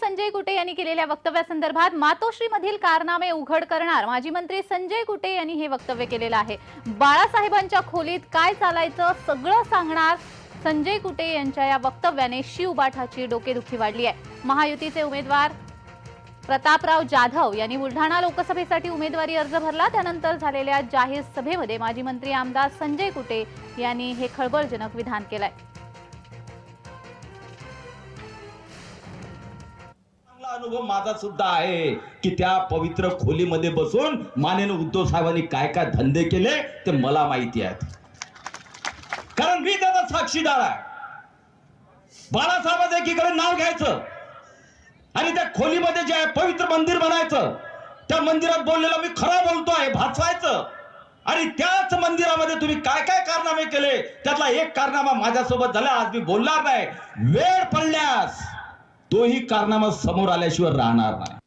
संजय कुटे यांनी केलेल्या वक्तव्यासंदर्भात मातोश्री मधील कारनामे उघड करणार माजी मंत्री संजय कुटे यांनी हे वक्तव्य केलेलं आहे. बाळासाहेबांच्या खोलीत काय चालायचं सगळं सांगणार संजय कुटे यांच्या या वक्तव्याने शिवबाठाची डोकेदुखी वाढली आहे. महायुतीचे उमेदवार प्रतापराव जाधव यांनी बुलढाणा लोकसभेसाठी उमेदवारी अर्ज भरला. त्यानंतर झालेल्या जाहीर सभेमध्ये माजी मंत्री आमदार संजय कुटे यांनी हे खळबळजनक विधान केलंय. अनुभव माझा सुद्धा आहे की त्या पवित्र खोलीमध्ये बसून मानेन उद्धव साहेबांनी काय काय धंदे केले ते मला माहिती आहेत. कारण मी त्याचा साक्षीदार आहे. बाळासाहेबांचं एकीकडे नाव घ्यायचं. आणि त्या खोलीमध्ये जे आहे पवित्र मंदिर बनायचं. त्या मंदिरात बोललेलं मी खरं बोलतोय भासवायचं. आणि त्याच मंदिरामध्ये तुम्ही काय काय कारनामे केले त्यातला एक कारनामा माझ्यासोबत झाला आज मी बोलणार नाही. वेळ पडल्यास तोही कारनामा समोर आल्याशिवाय राहणार नाही.